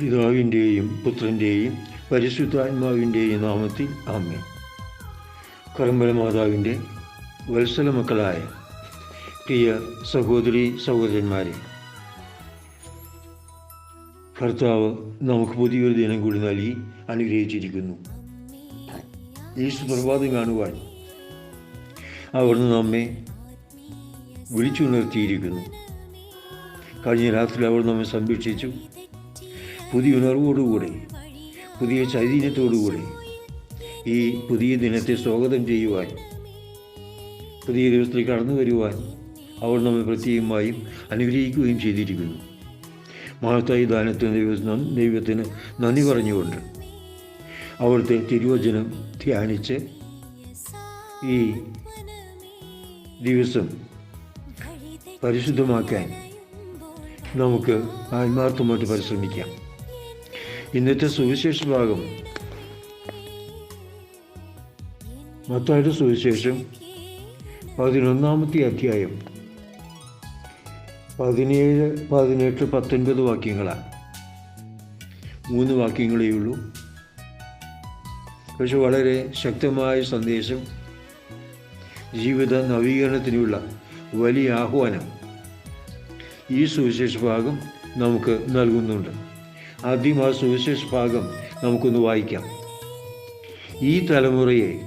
പിതാവിന്റെയും പുത്രന്റെയും പരിശുദ്ധാത്മാവിന്റെയും നാമത്തിൽ ആമേ കറമ്പല മാതാവിന്റെ വത്സല മക്കളായ പ്രിയ സഹോദരി സഹോദരന്മാരെ കർത്താവ് നമുക്ക് പുതിയൊരു ദിനം കൂടി നൽകി അനുഗ്രഹിച്ചിരിക്കുന്നു. ഈ സുപ്രഭാതം കാണുവാൻ അവിടുന്ന് നമ്മെ വിളിച്ചുണർത്തിയിരിക്കുന്നു. കഴിഞ്ഞ രാത്രി അവർ നമ്മെ സംരക്ഷിച്ചു. പുതിയ ഉണർവോടുകൂടി പുതിയ ചൈതന്യത്തോടുകൂടി ഈ പുതിയ ദിനത്തെ സ്വാഗതം ചെയ്യുവാൻ പുതിയ ദിവസത്തിൽ കടന്നു വരുവാൻ അവൾ നമ്മെ പ്രത്യേകമായും അനുഗ്രഹിക്കുകയും ചെയ്തിരിക്കുന്നു. മഹത്തായി ദാനത്തിന് ദൈവം ദൈവത്തിന് നന്ദി പറഞ്ഞുകൊണ്ട് അവിടുത്തെ തിരുവചനം ധ്യാനിച്ച് ഈ ദിവസം പരിശുദ്ധമാക്കാൻ നമുക്ക് ആത്മാർത്ഥമായിട്ട് പരിശ്രമിക്കാം. ഇന്നത്തെ സുവിശേഷ ഭാഗം മത്തായുടെ സുവിശേഷം പതിനൊന്നാമത്തെ അധ്യായം പതിനേഴ് പതിനെട്ട് പത്തൊൻപത് വാക്യങ്ങളാണ് മൂന്ന് വാക്യങ്ങളേ ഉള്ളൂ. പക്ഷെ വളരെ ശക്തമായ സന്ദേശം. ജീവിത നവീകരണത്തിനുള്ള വലിയ ആഹ്വാനം. ഈ സുവിശേഷ ഭാഗം നമുക്ക് നൽകുന്നുണ്ട്. ആദ്യം ആ സുവിശേഷ ഭാഗം നമുക്കൊന്ന് വായിക്കാം. ഈ തലമുറയെ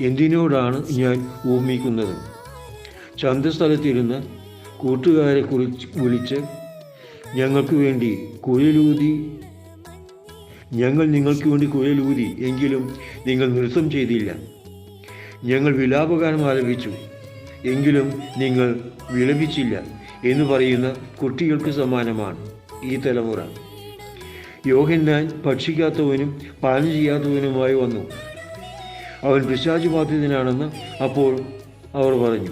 എന്തിനോടാണ് ഞാൻ ഓർമ്മിക്കുന്നത് ചന്തസ്ഥലത്തിരുന്ന് കൂട്ടുകാരെ കുറിച്ച് വിളിച്ച് ഞങ്ങൾക്ക് വേണ്ടി കുഴലൂതി ഞങ്ങൾ നിങ്ങൾക്ക് വേണ്ടി കുഴലൂതി എങ്കിലും നിങ്ങൾ നൃത്തം ചെയ്തില്ല. ഞങ്ങൾ വിലാപകാരം ആലപിച്ചു എങ്കിലും നിങ്ങൾ വിലപിച്ചില്ല എന്ന് പറയുന്ന കുട്ടികൾക്ക് സമാനമാണ് ഈ തലമുറ. യോഹന്നാൻ ഭക്ഷിക്കാത്തവനും പാനം ചെയ്യാത്തവനുമായി വന്നു. അവൻ പിശാചു ബാധിതനാണെന്ന് അപ്പോൾ അവർ പറഞ്ഞു.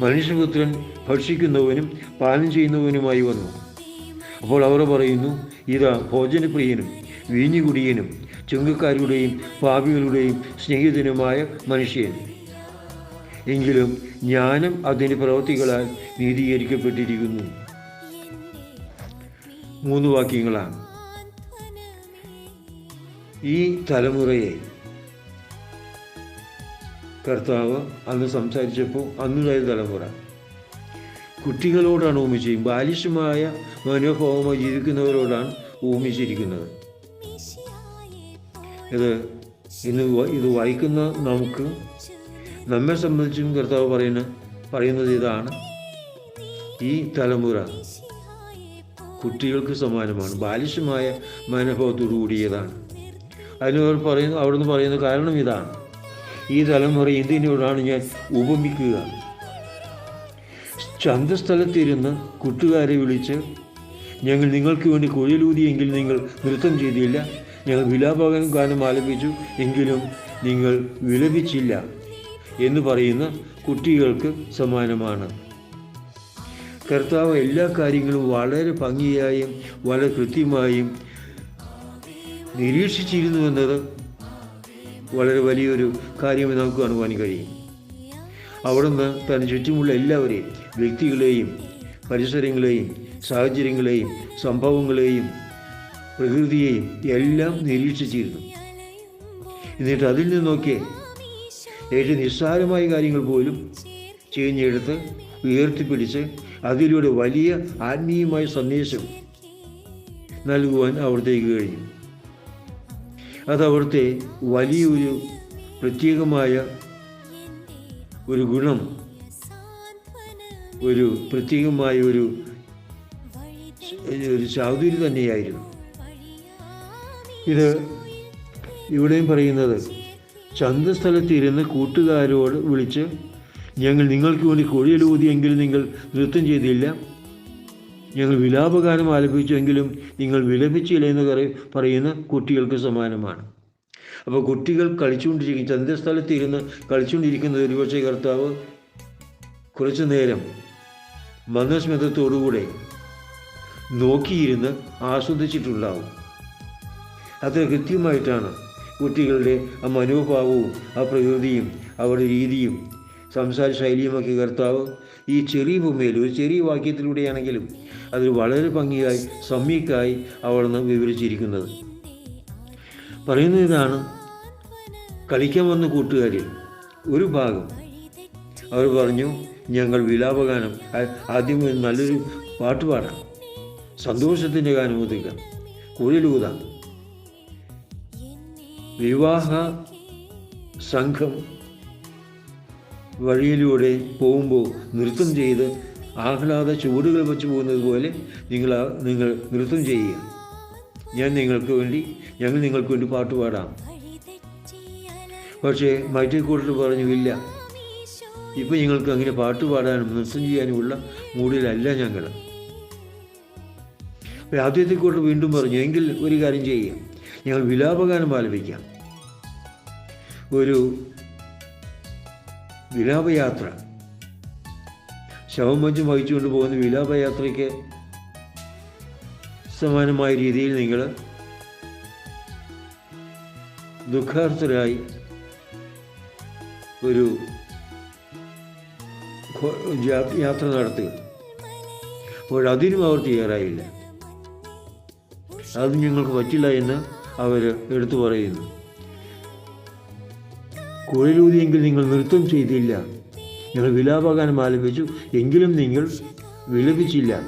മനുഷ്യപുത്രൻ ഭക്ഷിക്കുന്നവനും പാനം ചെയ്യുന്നവനുമായി വന്നു. അപ്പോൾ അവർ പറയുന്നു ഇതാ ഭോജനപ്രിയനും വീഞ്ഞുകുടിയനും ചുങ്കക്കാരുടെയും പാപികളുടെയും സ്നേഹിതനുമായ മനുഷ്യൻ. എങ്കിലും ജ്ഞാനം അതിന്റെ പ്രവൃത്തികളാൽ നീതീകരിക്കപ്പെട്ടിരിക്കുന്നു. മൂന്ന് വാക്യങ്ങളാണ്. ഈ തലമുറയെ കർത്താവ് അന്ന് സംസാരിച്ചപ്പോൾ അന്നുണ്ടായ തലമുറ. കുട്ടികളോടാണ് ഓമിച്ച് ബാലിശമായ മനോഭാവമായി ജീവിക്കുന്നവരോടാണ് ഓമിച്ചിരിക്കുന്നത് ഇത് ഇന്ന് ഇത് വായിക്കുന്ന നമുക്ക് നമ്മെ സംബന്ധിച്ചും കർത്താവ് പറയുന്ന പറയുന്നത് ഇതാണ്. ഈ തലമുറ കുട്ടികൾക്ക് സമാനമാണ്. ബാലിശമായ മനോഭാവത്തോടു കൂടിയതാണ്. അതിനവർ പറയുന്നു അവിടുന്ന് പറയുന്ന കാരണം ഇതാണ്. ഈ തലമുറ എന്തിനോടാണ് ഞാൻ ഉപമിക്കുക? ചന്തസ്ഥലത്തിരുന്ന് കൂട്ടുകാരെ വിളിച്ച് ഞങ്ങൾ നിങ്ങൾക്ക് വേണ്ടി കുഴലൂതിയെങ്കിൽ നിങ്ങൾ നൃത്തം ചെയ്തില്ല. ഞങ്ങൾ വിലാപകൻ ഗാനം ആലപിച്ചു എങ്കിലും നിങ്ങൾ വിലപിച്ചില്ല എന്ന് പറയുന്ന കുട്ടികൾക്ക് സമാനമാണ്. കർത്താവ് എല്ലാ കാര്യങ്ങളും വളരെ ഭംഗിയായും വളരെ കൃത്യമായും നിരീക്ഷിച്ചിരുന്നു എന്നത് വളരെ വലിയൊരു കാര്യമായി നമുക്ക് കാണുവാൻ കഴിയും. അവിടുന്ന് തന്നെ ചുറ്റുമുള്ള എല്ലാവരെയും വ്യക്തികളെയും പരിസരങ്ങളെയും സാഹചര്യങ്ങളെയും സംഭവങ്ങളെയും പ്രകൃതിയെയും എല്ലാം നിരീക്ഷിച്ചിരുന്നു. എന്നിട്ട് അതിൽ നിന്നൊക്കെ ഏറ്റവും നിസ്സാരമായ കാര്യങ്ങൾ പോലും ചെയ്യുന്നെടുത്ത് ഉയർത്തിപ്പിടിച്ച് അതിലൂടെ വലിയ ആത്മീയമായ സന്ദേശം നൽകുവാൻ അവിടത്തേക്ക് കഴിഞ്ഞു അത് അവിടുത്തെ വലിയൊരു പ്രത്യേകമായ ഒരു ഗുണം ഒരു പ്രത്യേകമായ ഒരു ഒരു ചാതുരി തന്നെയായിരുന്നു. ഇത് ഇവിടെയും പറയുന്നത് ചന്തസ്ഥലത്തിരുന്ന് കൂട്ടുകാരോട് വിളിച്ച് ഞങ്ങൾ നിങ്ങൾക്ക് വേണ്ടി കൊഴിയലൂതിയെങ്കിലും നിങ്ങൾ നൃത്തം ചെയ്തില്ല. ഞങ്ങൾ വിലാപഗാനം ആലപിച്ചെങ്കിലും നിങ്ങൾ വിലപിച്ചില്ല എന്ന് പറയുന്ന കുട്ടികൾക്ക് സമാനമാണ്. അപ്പോൾ കുട്ടികൾ കളിച്ചുകൊണ്ടിരിക്കും ചന്ദ്രസ്ഥലത്തിരുന്ന് ഇരുന്ന് കളിച്ചുകൊണ്ടിരിക്കുന്ന ഒരുപക്ഷെ കർത്താവ് കുറച്ചു നേരം മനസ്മിതത്തോടുകൂടെ നോക്കിയിരുന്ന് ആസ്വദിച്ചിട്ടുണ്ടാവും. അത്ര കൃത്യമായിട്ടാണ് കുട്ടികളുടെ ആ മനോഭാവവും ആ പ്രകൃതിയും അവരുടെ രീതിയും സംസാര ശൈലിയുമൊക്കെ കർത്താവ് ഈ ചെറിയ ഭൂമിയിൽ ഒരു ചെറിയ വാക്യത്തിലൂടെയാണെങ്കിലും അത് വളരെ ഭംഗിയായി സമ്യക്കായി അവിടുന്ന് വിവരിച്ചിരിക്കുന്നത്. പറയുന്നത് ഇതാണ് കളിക്കാൻ വന്ന കൂട്ടുകാരിൽ ഒരു ഭാഗം. അവർ പറഞ്ഞു ഞങ്ങൾ വിലാപഗാനം ആദ്യം നല്ലൊരു പാട്ട് പാടാം. സന്തോഷത്തിന്റെ ഗാനം ഒതുക്കാം കുഴലൂതാം വിവാഹ സംഘം വഴിയിലൂടെ പോകുമ്പോൾ നൃത്തം ചെയ്ത് ആഹ്ലാദ ചുവടുകൾ വെച്ച് പോകുന്നത് പോലെ നിങ്ങൾ നിങ്ങൾ നൃത്തം ചെയ്യുക. ഞാൻ നിങ്ങൾക്ക് വേണ്ടി ഞങ്ങൾ നിങ്ങൾക്ക് വേണ്ടി പാട്ട് പാടാം. പക്ഷേ മറ്റേ കൂട്ടർ പറഞ്ഞു ഇല്ല. ഇപ്പം ഞങ്ങൾക്ക് അങ്ങനെ പാട്ട് പാടാനും നൃത്തം ചെയ്യാനുമുള്ള മൂഡിലല്ല ഞങ്ങൾ. ആദ്യത്തെ കൂട്ടർ വീണ്ടും പറഞ്ഞു എങ്കിൽ ഒരു കാര്യം ചെയ്യുക ഞങ്ങൾ വിലാപഗാനം ആലപിക്കാം. ഒരു വിലാപയാത്ര. ശവം മഞ്ചും വഹിച്ചുകൊണ്ട് പോകുന്ന വിലാപയാത്രയ്ക്ക് സമാനമായ രീതിയിൽ നിങ്ങൾ ദുഃഖാർത്ഥരായി ഒരു യാത്ര നടത്തുക അപ്പോൾ അതിനും അവർ തയ്യാറായില്ല. അത് ഞങ്ങൾക്ക് പറ്റില്ല എന്ന് അവർ എടുത്തു പറയുന്നു. കുഴലൂതിയെങ്കിൽ നിങ്ങൾ നൃത്തം ചെയ്തില്ല. ഞങ്ങൾ വിലാപാകാനും ആലപിച്ചു എങ്കിലും നിങ്ങൾ വിലപിച്ചില്ല.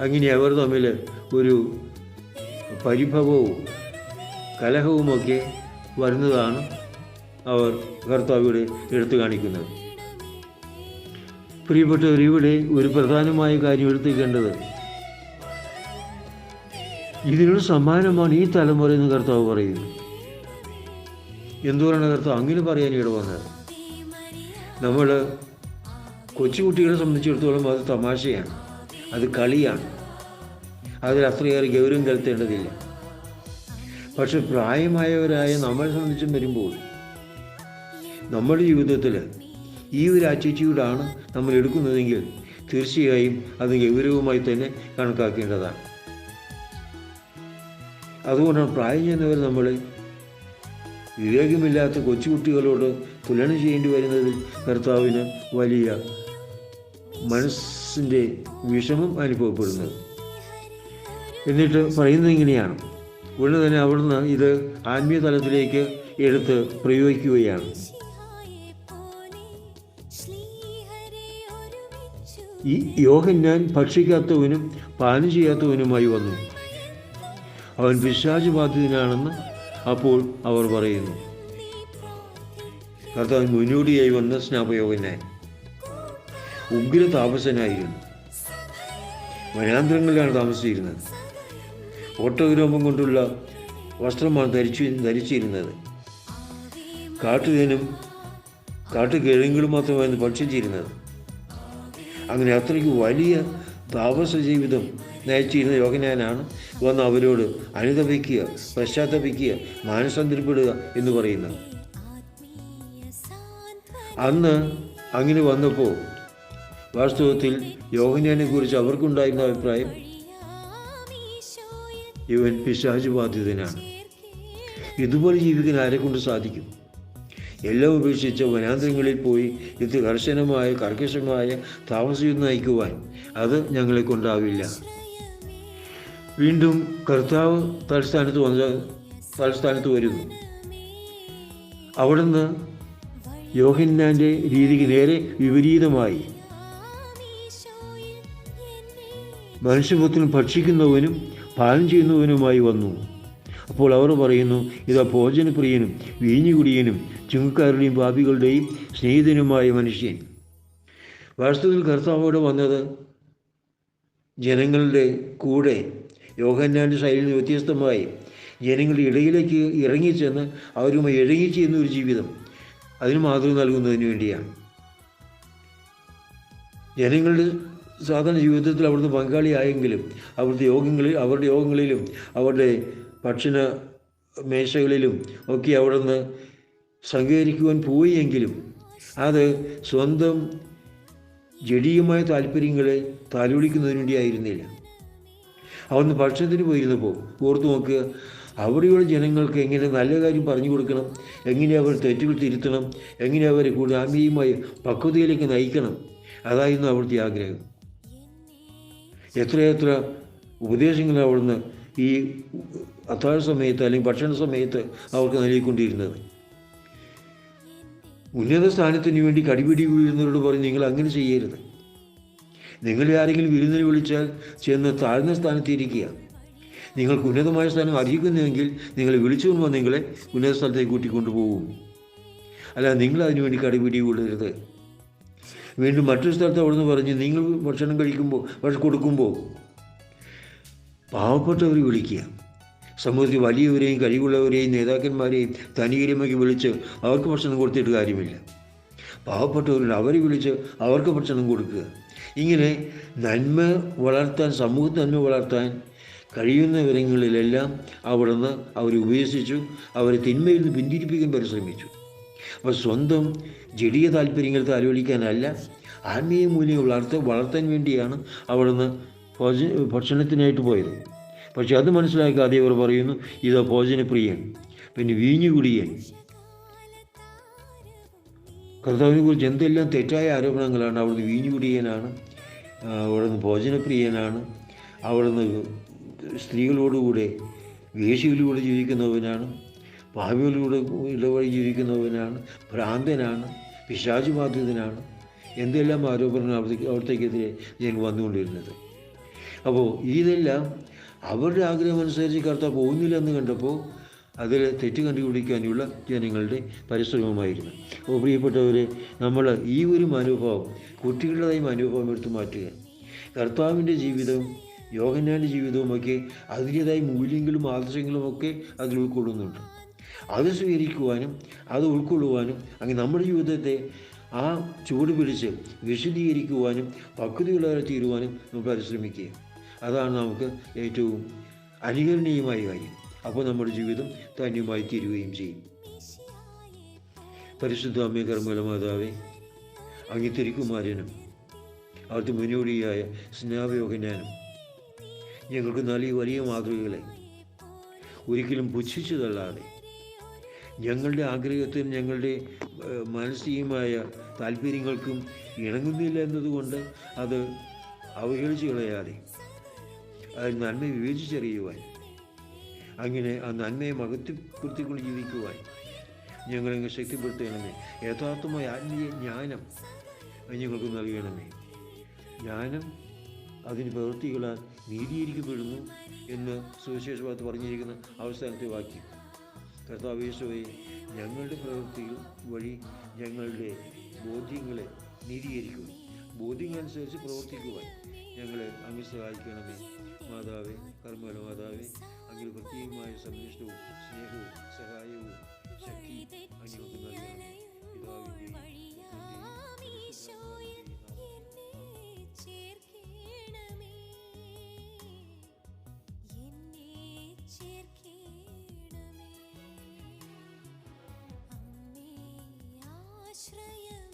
അങ്ങനെ അവർ തമ്മിൽ ഒരു പരിഭവവും കലഹവുമൊക്കെ വരുന്നതാണ് അവർ കർത്താവിടെ എടുത്തു കാണിക്കുന്നത്. പ്രിയപ്പെട്ടവർ ഇവിടെ ഒരു പ്രധാനമായ കാര്യം എടുത്തേക്കേണ്ടത് ഇതിനൊരു സമ്മാനമാണ് ഈ തലമുറ എന്ന് കർത്താവ് പറയുന്നു. എന്തുകൊണ്ടാണ് നേരത്തെ അങ്ങനെ പറയാൻ ഇവിടെ വന്നത്? നമ്മൾ കൊച്ചുകുട്ടികളെ സംബന്ധിച്ചിടത്തോളം അത് തമാശയാണ്. അത് കളിയാണ്. അതിൽ അത്രയേറെ ഗൗരവം കലർത്തേണ്ടതില്ല പക്ഷെ പ്രായമായവരായ നമ്മളെ സംബന്ധിച്ചും വരുമ്പോൾ നമ്മുടെ ജീവിതത്തിൽ ഈ ഒരു ആറ്റിറ്റ്യൂഡാണ് നമ്മൾ എടുക്കുന്നതെങ്കിൽ തീർച്ചയായും അത് ഗൗരവമായി തന്നെ കണക്കാക്കേണ്ടതാണ്. അതുകൊണ്ടാണ് പ്രായം ചെന്നവർ നമ്മൾ വിവേകമില്ലാത്ത കൊച്ചുകുട്ടികളോട് തുലനം ചെയ്യേണ്ടി വരുന്നത് കർത്താവിന് വലിയ മനസ്സിന്റെ വിഷമം അനുഭവപ്പെടുന്നത് എന്നിട്ട് പറയുന്നത് ഇങ്ങനെയാണ്. ഉടനെ തന്നെ അവിടുന്ന് ഇത് ആത്മീയ തലത്തിലേക്ക് എടുത്ത് പ്രയോഗിക്കുകയാണ്. ഈ യോഹന്നാൻ ഭക്ഷിക്കാത്തവനും പാനം ചെയ്യാത്തവനുമായി വന്നു. അവൻ പിശാച് ബാധിതനാണെന്ന് അപ്പോൾ അവർ പറയുന്നു കർത്താവ് മുന്നോടിയായി വന്ന സ്നാപയോഗനായി ഉഗ്ര താപസനായിരുന്നു വനാന്തരങ്ങളിലാണ് താമസിച്ചിരുന്നത്. ഓട്ടവിരോമം കൊണ്ടുള്ള വസ്ത്രമാണ് ധരിച്ചു ധരിച്ചിരുന്നത്. കാട്ടുതേനും കാട്ടുകിഴങ്ങുകളും മാത്രമായിരുന്നു ഭക്ഷിച്ചിരുന്നത്. അങ്ങനെ അത്രയ്ക്ക് വലിയ താപസ ജീവിതം നയിച്ചിരുന്ന യോഗനാനാണ് വന്ന് അവരോട് അനുതപിക്കുക പശ്ചാത്തപിക്കുക മാനസാന്തരപ്പെടുക എന്ന് പറയുന്നത്. അന്ന് അങ്ങനെ വന്നപ്പോൾ വാസ്തവത്തിൽ യോഹനാനെ കുറിച്ച് അവർക്കുണ്ടായിരുന്ന അഭിപ്രായം ഇവൻ പിശാചു ബാധിതനാണ് ഇതുപോലെ ജീവിക്കാൻ ആരെ കൊണ്ട് സാധിക്കും? എല്ലാം ഉപേക്ഷിച്ച് വനാന്തരങ്ങളിൽ പോയി ഇത് കർശനമായ കർക്കശമായ താമസയുദ്ധം നയിക്കുവാൻ അത് ഞങ്ങളെ കൊണ്ടാവില്ല. വീണ്ടും കർത്താവ് തലസ്ഥാനത്ത് വന്ന് തലസ്ഥാനത്ത് വരുന്നു. അവിടുന്ന് യോഹന്നാന്റെ രീതിക്ക് നേരെ വിപരീതമായി. മനുഷ്യപുത്രൻ ഭക്ഷിക്കുന്നവനും പാനം ചെയ്യുന്നവനുമായി വന്നു. അപ്പോൾ അവർ പറയുന്നു ഇതാ ഭോജനപ്രിയനും വീഞ്ഞുകുടിയനും ചുങ്കക്കാരുടെയും പാപികളുടെയും സ്നേഹിതനുമായ മനുഷ്യൻ. വാസ്തുവിൽ കർത്താവോടെ വന്നത് ജനങ്ങളുടെ കൂടെ യോഹന്നാന്റെ ശൈലിയിൽ വ്യത്യസ്തമായി ജനങ്ങളുടെ ഇടയിലേക്ക് ഇറങ്ങിച്ചെന്ന് അവരുമായി ഇഴങ്ങിച്ചെയ്യുന്ന ഒരു ജീവിതം അതിന് മാതൃക നൽകുന്നതിന് വേണ്ടിയാണ്. ജനങ്ങളുടെ സാധാരണ ജീവിതത്തിൽ അവിടുന്ന് പങ്കാളിയായെങ്കിലും അവരുടെ യോഗങ്ങളിൽ അവരുടെ യോഗങ്ങളിലും അവരുടെ ഭക്ഷണ മേശകളിലും ഒക്കെ അവിടുന്ന് സഹകരിക്കുവാൻ പോയെങ്കിലും അത് സ്വന്തം ജഡീയമായ താല്പര്യങ്ങളെ താലോലിക്കുന്നതിന് വേണ്ടിയായിരുന്നില്ല. അവിടുന്ന് ഭക്ഷണത്തിന് പോയിരുന്നു പോകും ഓർത്ത് നോക്കുക അവിടെയുള്ള ജനങ്ങൾക്ക് എങ്ങനെ നല്ല കാര്യം പറഞ്ഞു കൊടുക്കണം? എങ്ങനെ അവർ തെറ്റുകൾ തിരുത്തണം? എങ്ങനെ അവരെ കൂടുതൽ ആത്മീയമായി പക്വതയിലേക്ക് നയിക്കണം? അതായിരുന്നു അവിടുത്തെ ആഗ്രഹം. എത്രയെത്ര ഉപദേശങ്ങൾ അവിടുന്ന് ഈ അത്താഴ സമയത്ത് അല്ലെങ്കിൽ ഭക്ഷണ സമയത്ത് അവർക്ക് നൽകിക്കൊണ്ടിരുന്നത്. ഉന്നത സ്ഥാനത്തിന് വേണ്ടി കടിപിടി വീഴുന്നവരോട് പറഞ്ഞ് നിങ്ങൾ അങ്ങനെ ചെയ്യരുത്. നിങ്ങളെ ആരെങ്കിലും വിരുന്നിന് വിളിച്ചാൽ ചെന്ന് താഴ്ന്ന സ്ഥാനത്തിരിക്കുക നിങ്ങൾക്ക് ഉന്നതമായ സ്ഥാനം അർഹിക്കുന്നുവെങ്കിൽ നിങ്ങൾ വിളിച്ചു കൊണ്ടുവന്ന് നിങ്ങളെ ഉന്നത സ്ഥലത്തേക്ക് കൂട്ടിക്കൊണ്ടു പോകും. അല്ല നിങ്ങൾ അതിനുവേണ്ടി വേണ്ടി കടിപിടി കൊള്ളരുത് വീണ്ടും മറ്റൊരു സ്ഥലത്ത് അവിടുന്ന് പറഞ്ഞ് നിങ്ങൾ ഭക്ഷണം കഴിക്കുമ്പോൾ ഭക്ഷണം കൊടുക്കുമ്പോൾ പാവപ്പെട്ടവർ വിളിക്കുക. സമൂഹത്തിൽ വലിയവരെയും കഴിവുള്ളവരെയും നേതാക്കന്മാരെയും തനികരമൊക്കെ വിളിച്ച് അവർക്ക് ഭക്ഷണം കൊടുത്തിട്ട് കാര്യമില്ല. പാവപ്പെട്ടവരുണ്ട് അവരെ വിളിച്ച് അവർക്ക് ഭക്ഷണം കൊടുക്കുക. ഇങ്ങനെ നന്മ വളർത്താൻ സമൂഹ നന്മ വളർത്താൻ കഴിയുന്ന വിവരങ്ങളിലെല്ലാം അവിടുന്ന് അവരെ ഉപേക്ഷിച്ചു അവരെ തിന്മയിൽ നിന്ന് പിന്തിരിപ്പിക്കാൻ പരിശ്രമിച്ചു. അപ്പോൾ സ്വന്തം ജടീയ താല്പര്യങ്ങൾ താലോലിക്കാനല്ല ആത്മീയ മൂല്യം വളർത്ത വളർത്താൻ വേണ്ടിയാണ് അവിടുന്ന് ഭോജ ഭക്ഷണത്തിനായിട്ട് പോയത്. പക്ഷേ അത് മനസ്സിലാക്കാതെ അവർ പറയുന്നു ഇതാ ഭോജനപ്രിയൻ പിന്നെ വീഞ്ഞു കുടിയൻ കർത്താവിനെ കുറിച്ച് എന്തെല്ലാം തെറ്റായ ആരോപണങ്ങളാണ് അവിടുന്ന് വീഞ്ഞു കുടിയനാണ് ആ, അവിടുന്ന് ഭോജനപ്രിയനാണ് അവിടുന്ന് സ്ത്രീകളോടുകൂടെ വേശികളിലൂടെ ജീവിക്കുന്നവനാണ് ഭാവിയിലൂടെ ഇടവഴി ജീവിക്കുന്നവനാണ് ഭ്രാന്തനാണ് പിശാചുബാധിതനാണ് എന്തെല്ലാം ആരോപണങ്ങൾ അവിടത്തേക്ക് അവിടത്തേക്കെതിരെ ജനങ്ങൾ വന്നുകൊണ്ടിരുന്നത്. അപ്പോൾ ഇതെല്ലാം അവരുടെ ആഗ്രഹമനുസരിച്ച് കർത്താവ് പോകുന്നില്ലെന്ന് കണ്ടപ്പോൾ അതിൽ തെറ്റ് കണ്ടുപിടിക്കാനുള്ള ജനങ്ങളുടെ പരിശ്രമമായിരുന്നു. ഓ പ്രിയപ്പെട്ടവരെ നമ്മൾ ഈ ഒരു മനോഭാവം കുട്ടികളുടേതായ മനോഭാവം എടുത്തു മാറ്റുക. കർത്താവിന്റെ ജീവിതവും യോഗനാന്റെ ജീവിതവുമൊക്കെ അതിന്റേതായ മൂല്യങ്ങളും ആദർശങ്ങളും ഒക്കെ അതിൽ ഉൾക്കൊള്ളുന്നുണ്ട്. അത് സ്വീകരിക്കുവാനും അത് ഉൾക്കൊള്ളുവാനും അങ്ങനെ നമ്മുടെ ജീവിതത്തെ ആ ചൂട് പിടിച്ച് വിശദീകരിക്കുവാനും പക്വതയുള്ളവരെ തീരുവാനും നമ്മൾ പരിശ്രമിക്കുക അതാണ് നമുക്ക് ഏറ്റവും അനുകരണീയമായ കാര്യം. അപ്പോൾ നമ്മുടെ ജീവിതം ധന്യമായി തീരുകയും ചെയ്യും. പരിശുദ്ധ അമ്മ കർമ്മല മാതാവേ അങ്ങ് തിരുക്കുമാരനും അവിടുത്തെ മുന്നോടിയായ സ്നേഹയോഗജ്ഞാനം ഞങ്ങൾക്ക് നൽകിയ വലിയ മാതൃകകളെ ഒരിക്കലും പുച്ഛിച്ചു തള്ളാതെ ഞങ്ങളുടെ ആഗ്രഹത്തിനും ഞങ്ങളുടെ മാനസികമായ താല്പര്യങ്ങൾക്കും ഇണങ്ങുന്നില്ല എന്നതുകൊണ്ട് അത് അവഹേളിച്ചു കളയാതെ അതിൽ നന്മ വിവേചിച്ചറിയുവാൻ അങ്ങനെ ആ നന്മയെ മഹത്വപ്പെടുത്തിക്കൊണ്ട് ജീവിക്കുവാൻ ഞങ്ങളെ ശക്തിപ്പെടുത്തണമേ. യഥാർത്ഥമായ ആത്മീയ ജ്ഞാനം ഞങ്ങൾക്ക് നൽകണമേ. ജ്ഞാനം അതിന് പ്രവൃത്തികളാൽ നീതീകരിക്കപ്പെടുന്നു എന്ന് സുവിശേഷഭാഗത്ത് പറഞ്ഞിരിക്കുന്ന അവസാനത്തെ വാക്യം. കർത്താവേശോയെ ഞങ്ങളുടെ പ്രവൃത്തികൾ വഴി ഞങ്ങളുടെ ബോധ്യങ്ങളെ ബോധ്യം അനുസരിച്ച് പ്രവർത്തിക്കുവാൻ. ഞങ്ങളെ അങ്ങ് സഹായിക്കണമേ. മാതാവേ കർമ്മല മാതാവേ അങ്ങനെ പ്രത്യേകമായ സന്ദേശവും സ്നേഹവും സഹായവും ശക്തി അങ്ങനെയൊക്കെ നൽകണം ശ്രയം